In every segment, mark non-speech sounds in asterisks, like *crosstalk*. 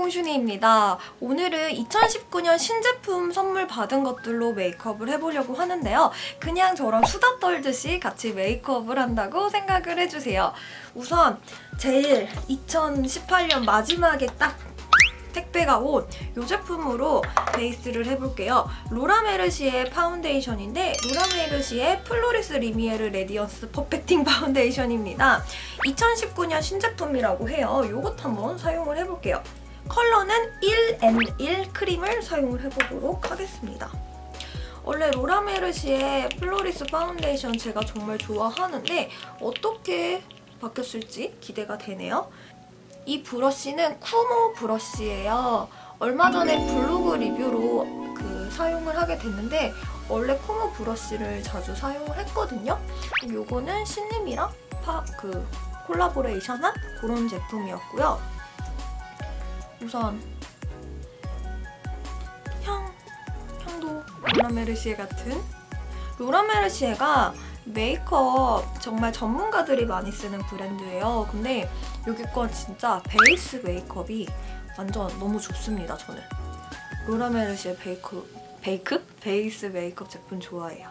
꽁슈니입니다. 오늘은 2019년 신제품 선물 받은 것들로 메이크업을 해보려고 하는데요. 그냥 저랑 수다 떨듯이 같이 메이크업을 한다고 생각을 해주세요. 우선 제일 2018년 마지막에 딱 택배가 온 이 제품으로 베이스를 해볼게요. 로라메르시의 파운데이션인데 로라메르시의 플로리스 리미에르 레디언스 퍼펙팅 파운데이션입니다. 2019년 신제품이라고 해요. 이것 한번 사용을 해볼게요. 컬러는 1N1 크림을 사용을 해보도록 하겠습니다. 원래 로라메르시의 플로리스 파운데이션 제가 정말 좋아하는데 어떻게 바뀌었을지 기대가 되네요. 이 브러쉬는 쿠모 브러쉬예요. 얼마 전에 블로그 리뷰로 그 사용을 하게 됐는데 원래 쿠모 브러쉬를 자주 사용을 했거든요. 요거는 신림이랑 파, 그 콜라보레이션한 그런 제품이었고요. 우선 향, 향도 로라메르시에 같은 로라메르시에가 메이크업 정말 전문가들이 많이 쓰는 브랜드예요. 근데 여기 건 진짜 베이스 메이크업이 완전 너무 좋습니다, 저는. 로라메르시의 베이크, 베이크? 베이스 메이크업 제품 좋아해요.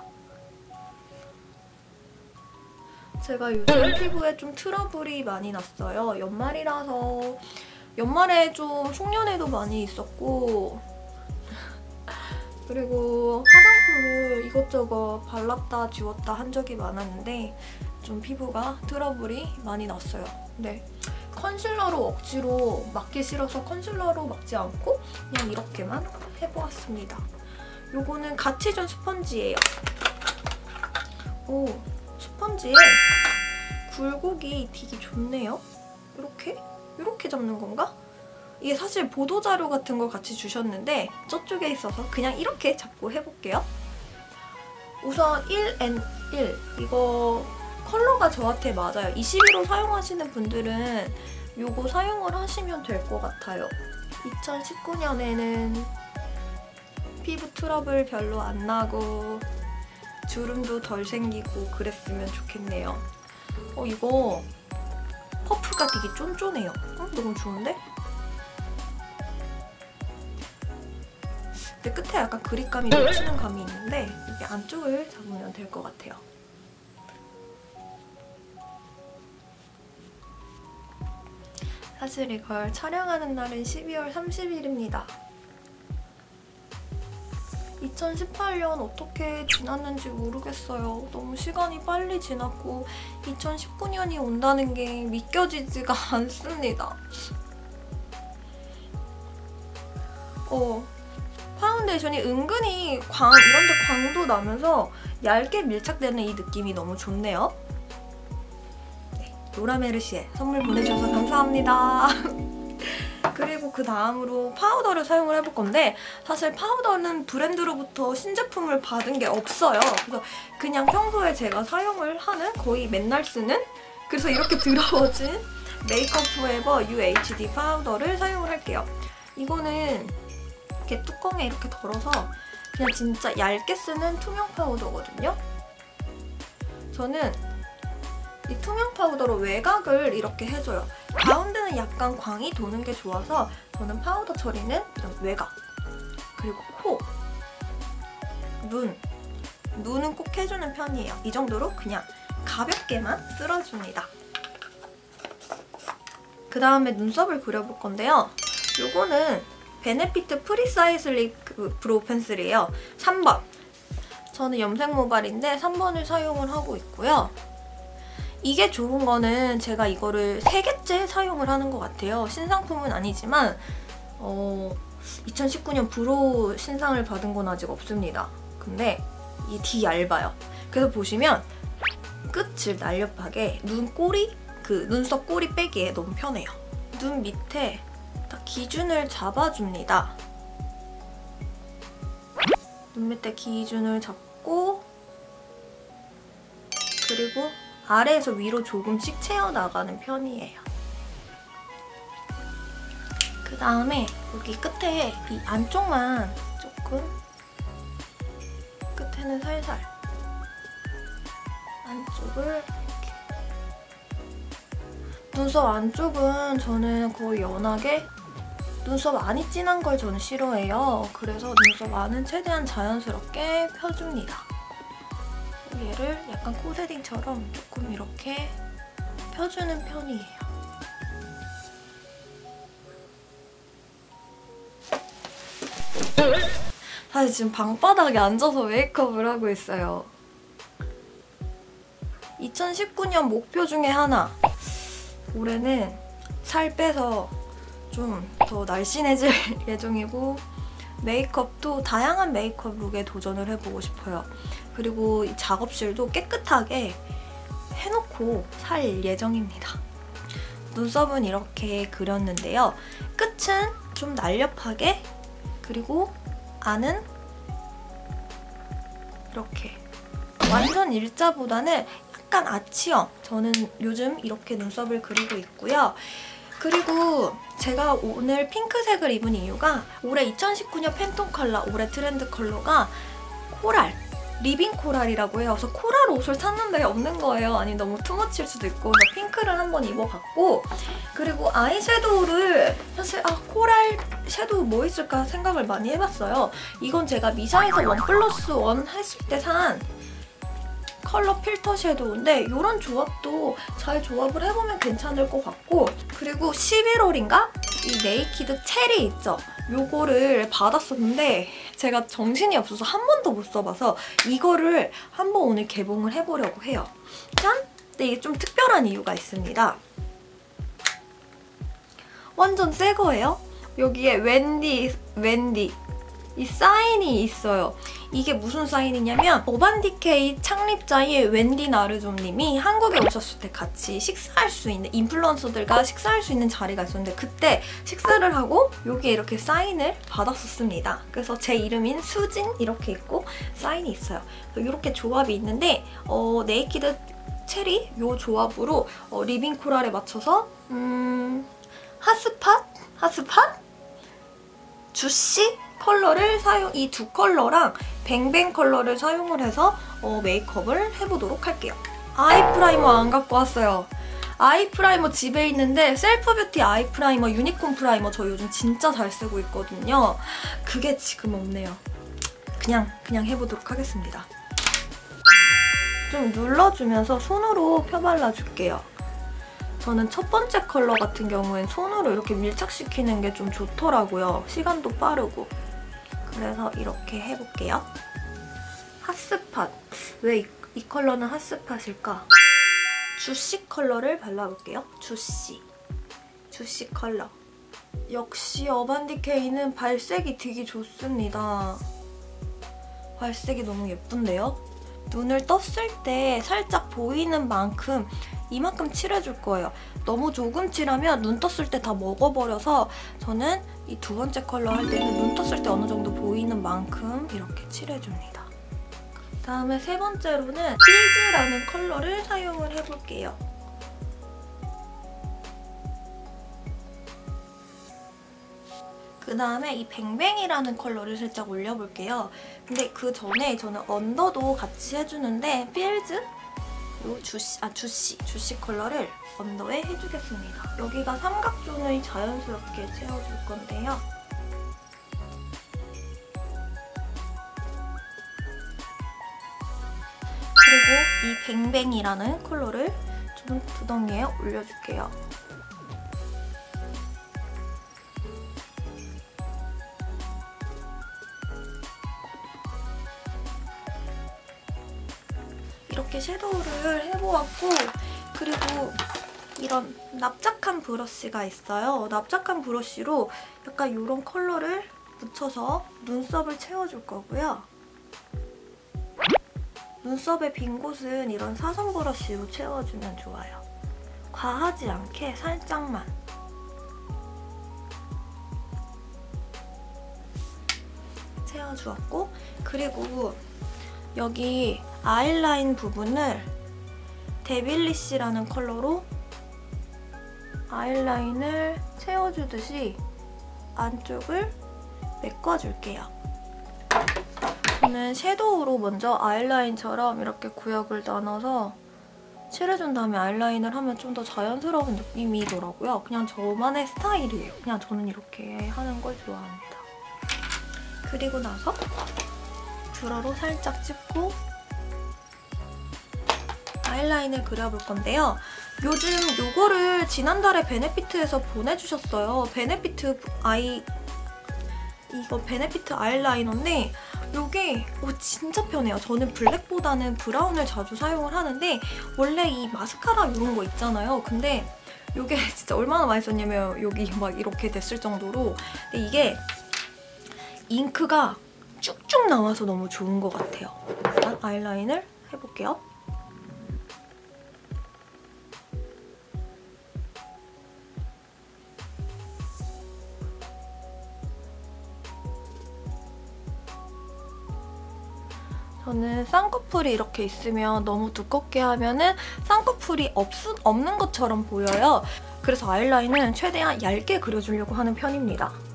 제가 요즘 피부에 좀 트러블이 많이 났어요. 연말이라서 연말에 좀 속년회도 많이 있었고 그리고 화장품을 이것저것 발랐다 지웠다 한 적이 많았는데 좀 피부가 트러블이 많이 났어요. 근데 컨실러로 억지로 막기 싫어서 컨실러로 막지 않고 그냥 이렇게만 해보았습니다. 요거는 가치전 스펀지예요. 오, 스펀지에 굴곡이 되게 좋네요. 이렇게? 이렇게 잡는 건가? 이게 사실 보도자료 같은 걸 같이 주셨는데 저쪽에 있어서 그냥 이렇게 잡고 해볼게요. 우선 1N1 이거 컬러가 저한테 맞아요. 21호 사용하시는 분들은 이거 사용을 하시면 될 것 같아요. 2019년에는 피부 트러블 별로 안 나고 주름도 덜 생기고 그랬으면 좋겠네요. 어 이거 퍼프가 되게 쫀쫀해요. 어, 너무 좋은데? 근데 끝에 약간 그립감이 묻히는 감이 있는데 이게 안쪽을 잡으면 될 것 같아요. 사실 이걸 촬영하는 날은 12월 30일입니다. 2018년 어떻게 지났는지 모르겠어요. 너무 시간이 빨리 지났고 2019년이 온다는 게 믿겨지지가 *laughs* 않습니다. 어, 파운데이션이 은근히 광, 이런데 광도 나면서 얇게 밀착되는 이 느낌이 너무 좋네요. 네, 로라메르시에 선물 보내주셔서 감사합니다. *laughs* 그리고 그 다음으로 파우더를 사용을 해볼 건데 사실 파우더는 브랜드로부터 신제품을 받은 게 없어요. 그래서 그냥 평소에 제가 사용을 하는 거의 맨날 쓰는 그래서 이렇게 더러워진 메이크업 포에버 UHD 파우더를 사용을 할게요. 이거는 이렇게 뚜껑에 이렇게 덜어서 그냥 진짜 얇게 쓰는 투명 파우더거든요. 저는 이 투명 파우더로 외곽을 이렇게 해줘요. 가운데는 약간 광이 도는 게 좋아서 저는 파우더 처리는 이런 외곽 그리고 코, 눈 눈은 꼭 해주는 편이에요. 이 정도로 그냥 가볍게만 쓸어줍니다. 그 다음에 눈썹을 그려볼 건데요. 요거는 베네피트 프리사이즈 립 브로우 펜슬이에요. 3번. 저는 염색 모발인데 3번을 사용을 하고 있고요. 이게 좋은 거는 제가 이거를 3개째 사용을 하는 것 같아요. 신상품은 아니지만 어, 2019년 브로우 신상을 받은 건 아직 없습니다. 근데 이 D 얇아요. 그래서 보시면 끝을 날렵하게 눈꼬리, 그 눈썹 꼬리 빼기에 너무 편해요. 눈 밑에 딱 기준을 잡아줍니다. 눈 밑에 기준을 잡고 그리고 아래에서 위로 조금씩 채워나가는 편이에요. 그 다음에 여기 끝에 이 안쪽만 조금 끝에는 살살 안쪽을 이렇게 눈썹 안쪽은 저는 거의 연하게 눈썹 안이 진한 걸 저는 싫어해요. 그래서 눈썹 안은 최대한 자연스럽게 펴줍니다. 얘를 약간 코 쉐딩처럼 조금 이렇게 펴주는 편이에요. 사실 지금 방바닥에 앉아서 메이크업을 하고 있어요. 2019년 목표 중에 하나. 올해는 살 빼서 좀 더 날씬해질 *laughs* 예정이고 메이크업도 다양한 메이크업 룩에 도전을 해보고 싶어요. 그리고 이 작업실도 깨끗하게 해놓고 살 예정입니다. 눈썹은 이렇게 그렸는데요. 끝은 좀 날렵하게 그리고 안은 이렇게 완전 일자보다는 약간 아치형 저는 요즘 이렇게 눈썹을 그리고 있고요. 그리고 제가 오늘 핑크색을 입은 이유가 올해 2019년 팬톤 컬러, 올해 트렌드 컬러가 코랄, 리빙 코랄이라고 해요. 그래서 코랄 옷을 샀는데 없는 거예요. 아니 너무 투머치일 수도 있고 그래서 핑크를 한번 입어봤고 그리고 아이섀도우를 사실 아 코랄 섀도우 뭐 있을까 생각을 많이 해봤어요. 이건 제가 미샤에서 원 플러스 원 했을 때 산 컬러 필터 섀도우인데 이런 조합도 잘 조합을 해보면 괜찮을 것 같고 그리고 11월인가? 이 네이키드 체리 있죠? 요거를 받았었는데 제가 정신이 없어서 한 번도 못 써봐서 이거를 한번 오늘 개봉을 해보려고 해요. 짠! 근데 이게 좀 특별한 이유가 있습니다. 완전 새 거예요. 여기에 웬디, 웬디 이 사인이 있어요. 이게 무슨 사인이냐면 오반디케이 창립자의 웬디 나르좀님이 한국에 오셨을 때 같이 식사할 수 있는 인플루언서들과 식사할 수 있는 자리가 있었는데 그때 식사를 하고 여기에 이렇게 사인을 받았었습니다. 그래서 제 이름인 수진 이렇게 있고 사인이 있어요. 이렇게 조합이 있는데 어, 네이키드 체리 이 조합으로 어, 리빙 코랄에 맞춰서 음, 핫스팟? 핫스팟? 주시? 컬러를 사용, 이 두 컬러랑 뱅뱅 컬러를 사용을 해서 어, 메이크업을 해보도록 할게요. 아이 프라이머 안 갖고 왔어요. 아이 프라이머 집에 있는데 셀프 뷰티 아이 프라이머 유니콘 프라이머 저 요즘 진짜 잘 쓰고 있거든요. 그게 지금 없네요. 그냥 그냥 해보도록 하겠습니다. 좀 눌러주면서 손으로 펴발라줄게요. 저는 첫 번째 컬러 같은 경우엔 손으로 이렇게 밀착시키는 게 좀 좋더라고요. 시간도 빠르고. 그래서 이렇게 해볼게요. 핫스팟. 왜 이 컬러는 핫스팟일까? 주시 컬러를 발라볼게요. 주시. 주시 컬러. 역시 어반디케이는 발색이 되게 좋습니다. 발색이 너무 예쁜데요? 눈을 떴을 때 살짝 보이는 만큼 이만큼 칠해줄 거예요. 너무 조금 칠하면 눈 떴을 때 다 먹어버려서 저는 이 두 번째 컬러 할 때는 눈 떴을 때 어느 정도 보이는 만큼 이렇게 칠해줍니다. 다음에 세 번째로는 필즈라는 컬러를 사용을 해볼게요. 그 다음에 이 뱅뱅이라는 컬러를 살짝 올려볼게요. 근데 그 전에 저는 언더도 같이 해주는데 필즈? 요 주시, 아 주시, 주시 컬러를 언더에 해주겠습니다. 여기가 삼각존을 자연스럽게 채워줄 건데요. 그리고 이 뱅뱅이라는 컬러를 좀 두덩이에 올려줄게요. 이렇게 섀도우를 해보았고 그리고 이런 납작한 브러쉬가 있어요. 납작한 브러쉬로 약간 이런 컬러를 묻혀서 눈썹을 채워줄 거고요. 눈썹의 빈 곳은 이런 사선 브러쉬로 채워주면 좋아요. 과하지 않게 살짝만. 채워주었고 그리고 여기 아이라인 부분을 데빌리시라는 컬러로 아이라인을 채워주듯이 안쪽을 메꿔줄게요. 저는 섀도우로 먼저 아이라인처럼 이렇게 구역을 나눠서 칠해준 다음에 아이라인을 하면 좀 더 자연스러운 느낌이더라고요. 그냥 저만의 스타일이에요. 그냥 저는 이렇게 하는 걸 좋아합니다. 그리고 나서 브러로 살짝 찝고 아이라인을 그려볼 건데요. 요즘 요거를 지난달에 베네피트에서 보내주셨어요. 베네피트 아이 이거 베네피트 아이라이너인데 이게 오, 진짜 편해요. 저는 블랙보다는 브라운을 자주 사용을 하는데 원래 이 마스카라 이런 거 있잖아요. 근데 이게 *laughs* 진짜 얼마나 많이 썼냐면 여기 막 이렇게 됐을 정도로 근데 이게 잉크가 쭉쭉 나와서 너무 좋은 것 같아요. 일단 아이라인을 해볼게요. 저는 쌍꺼풀이 이렇게 있으면 너무 두껍게 하면 은 쌍꺼풀이 없, 없는 것처럼 보여요. 그래서 아이라인은 최대한 얇게 그려주려고 하는 편입니다.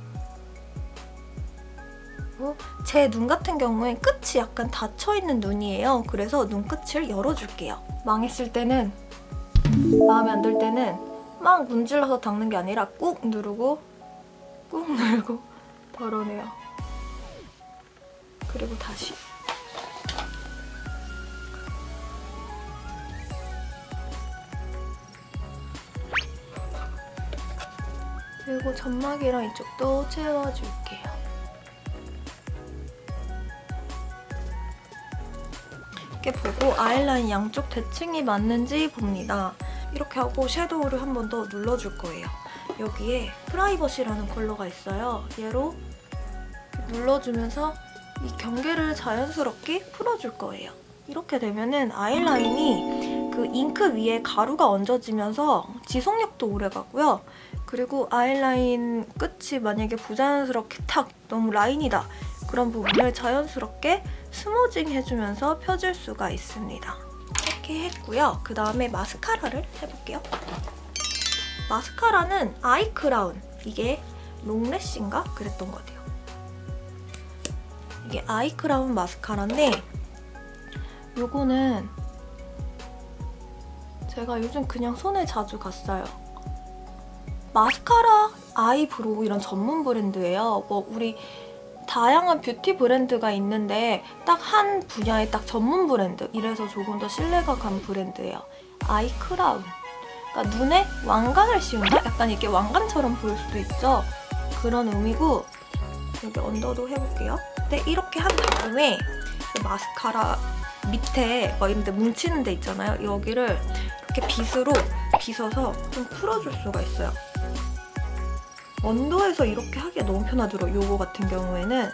제 눈 같은 경우엔 끝이 약간 닫혀있는 눈이에요. 그래서 눈끝을 열어줄게요. 망했을 때는 마음에 안 들 때는 막 문질러서 닦는 게 아니라 꾹 누르고 꾹 누르고 덜어내요. 그리고 다시 그리고 점막이랑 이쪽도 채워줄게요. 이렇게 보고 아이라인 양쪽 대칭이 맞는지 봅니다. 이렇게 하고 섀도우를 한 번 더 눌러줄 거예요. 여기에 프라이버시라는 컬러가 있어요. 얘로 눌러주면서 이 경계를 자연스럽게 풀어줄 거예요. 이렇게 되면은 아이라인이 그 잉크 위에 가루가 얹어지면서 지속력도 오래 가고요. 그리고 아이라인 끝이 만약에 부자연스럽게 탁 너무 라인이다 그런 부분을 자연스럽게 스모징 해주면서 펴줄 수가 있습니다. 이렇게 했고요. 그 다음에 마스카라를 해볼게요. 마스카라는 아이크라운 이게 롱래쉬인가? 그랬던 것 같아요. 이게 아이크라운 마스카라인데 요거는 제가 요즘 그냥 손에 자주 갔어요. 마스카라, 아이브로우 이런 전문 브랜드예요. 뭐 우리 다양한 뷰티 브랜드가 있는데 딱 한 분야의 딱 전문 브랜드 이래서 조금 더 신뢰가 간 브랜드예요. 아이크라운 그러니까 눈에 왕관을 씌운다? 약간 이렇게 왕관처럼 보일 수도 있죠? 그런 의미고 여기 언더도 해볼게요. 근데 이렇게 한 다음에 마스카라 밑에 막 이런 데 뭉치는 데 있잖아요. 여기를 이렇게 빗으로 빗어서 좀 풀어줄 수가 있어요. 언더에서 이렇게 하기가 너무 편하더라고요. 요거 같은 경우에는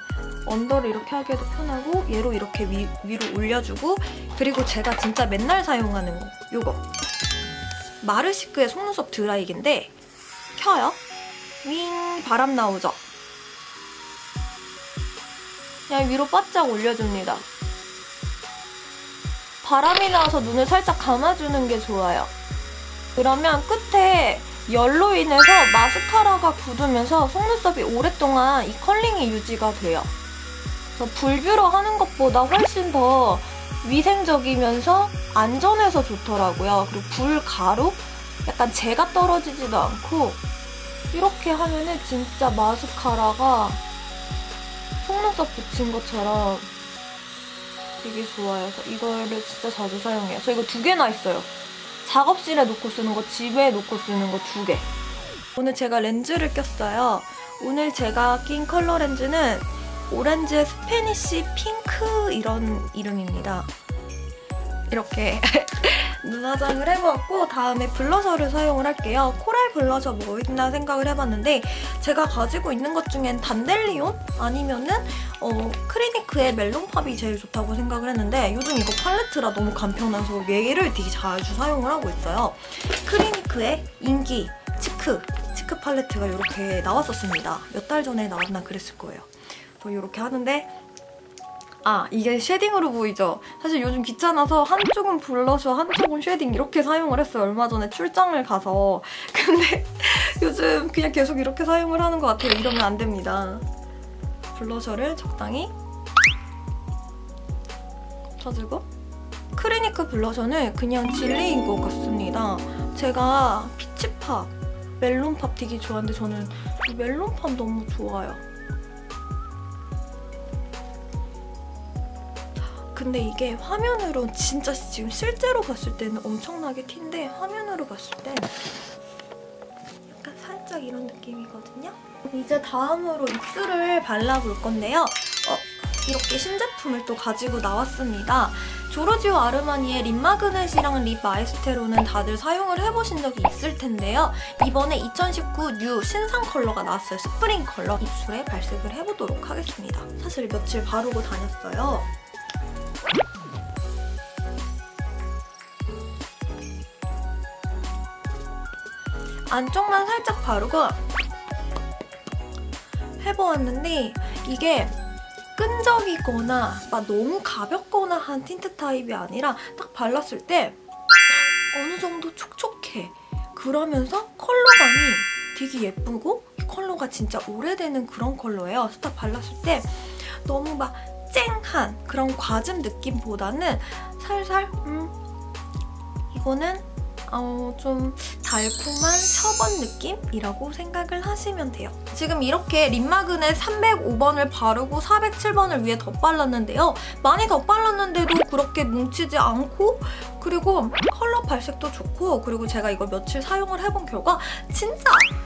언더를 이렇게 하기도 편하고 얘로 이렇게 위, 위로 올려주고 그리고 제가 진짜 맨날 사용하는 거 요거 마르시크의 속눈썹 드라이기인데 켜요. 윙 바람 나오죠? 그냥 위로 바짝 올려줍니다. 바람이 나와서 눈을 살짝 감아주는 게 좋아요. 그러면 끝에 열로 인해서 마스카라가 굳으면서 속눈썹이 오랫동안 이 컬링이 유지가 돼요. 그래서 불뷰러 하는 것보다 훨씬 더 위생적이면서 안전해서 좋더라고요. 그리고 불가루? 약간 재가 떨어지지도 않고 이렇게 하면은 진짜 마스카라가 속눈썹 붙인 것처럼 되게 좋아요. 이거를 진짜 자주 사용해요. 저 이거 두 개나 있어요. 작업실에 놓고 쓰는 거, 집에 놓고 쓰는 거 두 개. 오늘 제가 렌즈를 꼈어요. 오늘 제가 낀 컬러 렌즈는 오렌지 스페니쉬 핑크 이런 이름입니다. 이렇게 *laughs* 눈화장을 해보았고 다음에 블러셔를 사용을 할게요. 코랄 블러셔 뭐 있나 생각을 해봤는데 제가 가지고 있는 것 중엔 단델리온 아니면은 어, 크리니크의 멜론팝이 제일 좋다고 생각을 했는데 요즘 이거 팔레트라 너무 간편해서 얘를 되게 자주 사용을 하고 있어요. 크리니크의 인기 치크 치크 팔레트가 이렇게 나왔었습니다. 몇 달 전에 나왔나 그랬을 거예요. 그래서 이렇게 하는데 아 이게 쉐딩으로 보이죠? 사실 요즘 귀찮아서 한쪽은 블러셔 한쪽은 쉐딩 이렇게 사용을 했어요. 얼마 전에 출장을 가서 *laughs* 근데 요즘 그냥 계속 이렇게 사용을 하는 것 같아요. 이러면 안 됩니다. 블러셔를 적당히 쳐주고 크리니크 블러셔는 그냥 진리인 것 같습니다. 제가 피치팝, 멜론팝 되게 좋아하는데 저는 이 멜론팝 너무 좋아요. 근데 이게 화면으로 진짜 지금 실제로 봤을 때는 엄청나게 틴데 화면으로 봤을 땐 약간 살짝 이런 느낌이거든요. 이제 다음으로 입술을 발라볼 건데요. 어, 이렇게 신제품을 또 가지고 나왔습니다. 조르지오 아르마니의 립 마그넷이랑 립 마에스테로는 다들 사용을 해보신 적이 있을 텐데요. 이번에 2019 뉴 신상 컬러가 나왔어요. 스프링 컬러. 입술에 발색을 해보도록 하겠습니다. 사실 며칠 바르고 다녔어요. 안쪽만 살짝 바르고 해보았는데 이게 끈적이거나 막 너무 가볍거나 한 틴트 타입이 아니라 딱 발랐을 때 어느 정도 촉촉해. 그러면서 컬러감이 되게 예쁘고 이 컬러가 진짜 오래되는 그런 컬러예요. 딱 발랐을 때 너무 막 쨍한 그런 과즙 느낌보다는 살살 음 이거는 어, 좀 달콤한 셔번 느낌이라고 생각을 하시면 돼요. 지금 이렇게 립마그넷 305번을 바르고 407번을 위에 덧발랐는데요. 많이 덧발랐는데도 그렇게 뭉치지 않고 그리고 컬러 발색도 좋고 그리고 제가 이걸 며칠 사용을 해본 결과 진짜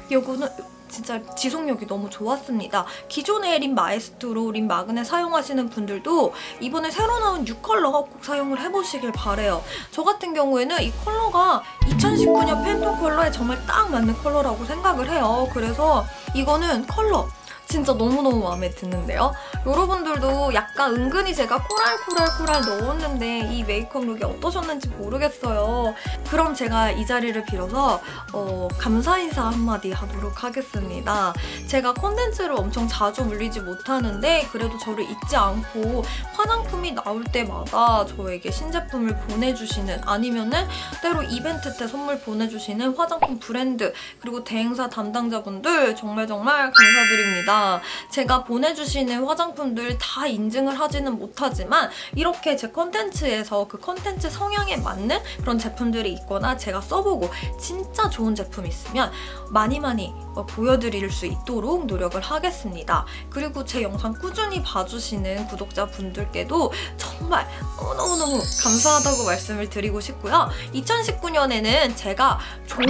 이거는 진짜 지속력이 너무 좋았습니다. 기존의 립 마에스트로 립 마그넷 사용하시는 분들도 이번에 새로 나온 6컬러 꼭 사용을 해보시길 바래요. 저 같은 경우에는 이 컬러가 2019년 팬톤 컬러에 정말 딱 맞는 컬러라고 생각을 해요. 그래서 이거는 컬러 진짜 너무너무 마음에 드는데요. 여러분들도 약간 은근히 제가 코랄코랄코랄 넣었는데 이 메이크업 룩이 어떠셨는지 모르겠어요. 그럼 제가 이 자리를 빌어서 어, 감사 인사 한마디 하도록 하겠습니다. 제가 콘텐츠를 엄청 자주 물리지 못하는데 그래도 저를 잊지 않고 화장품이 나올 때마다 저에게 신제품을 보내주시는 아니면은 때로 이벤트 때 선물 보내주시는 화장품 브랜드 그리고 대행사 담당자분들 정말 정말 감사드립니다. 제가 보내주시는 화장품들 다 인증을 하지는 못하지만 이렇게 제 컨텐츠에서 그 컨텐츠 성향에 맞는 그런 제품들이 있거나 제가 써보고 진짜 좋은 제품 있으면 많이 많이 어, 보여드릴 수 있도록 노력을 하겠습니다. 그리고 제 영상 꾸준히 봐주시는 구독자분들께도 정말 너무너무 감사하다고 말씀을 드리고 싶고요. 2019년에는 제가 좀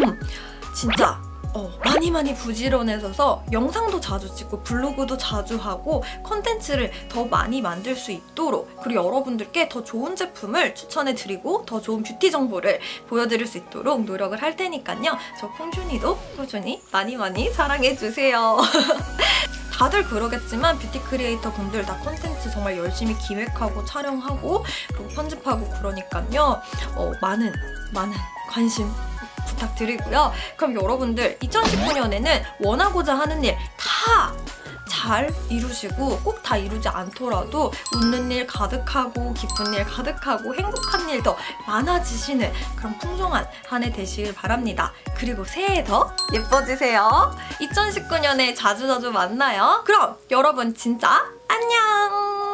진짜 어, 많이 많이 부지런해져서 영상도 자주 찍고 블로그도 자주 하고 컨텐츠를 더 많이 만들 수 있도록 그리고 여러분들께 더 좋은 제품을 추천해드리고 더 좋은 뷰티 정보를 보여드릴 수 있도록 노력을 할 테니까요. 저 콩준이도 꾸준히 많이 많이 사랑해주세요. *laughs* 다들 그러겠지만 뷰티 크리에이터 분들 다 콘텐츠 정말 열심히 기획하고 촬영하고 그리고 편집하고 그러니까요. 어, 많은 많은 관심 부탁드리고요. 그럼 여러분들 2019년에는 원하고자 하는 일다 잘 이루시고 꼭 다 이루지 않더라도 웃는 일 가득하고 기쁜 일 가득하고 행복한 일 더 많아지시는 그런 풍성한 한 해 되시길 바랍니다. 그리고 새해 더 예뻐지세요. 2019년에 자주자주 만나요. 그럼 여러분 진짜 안녕!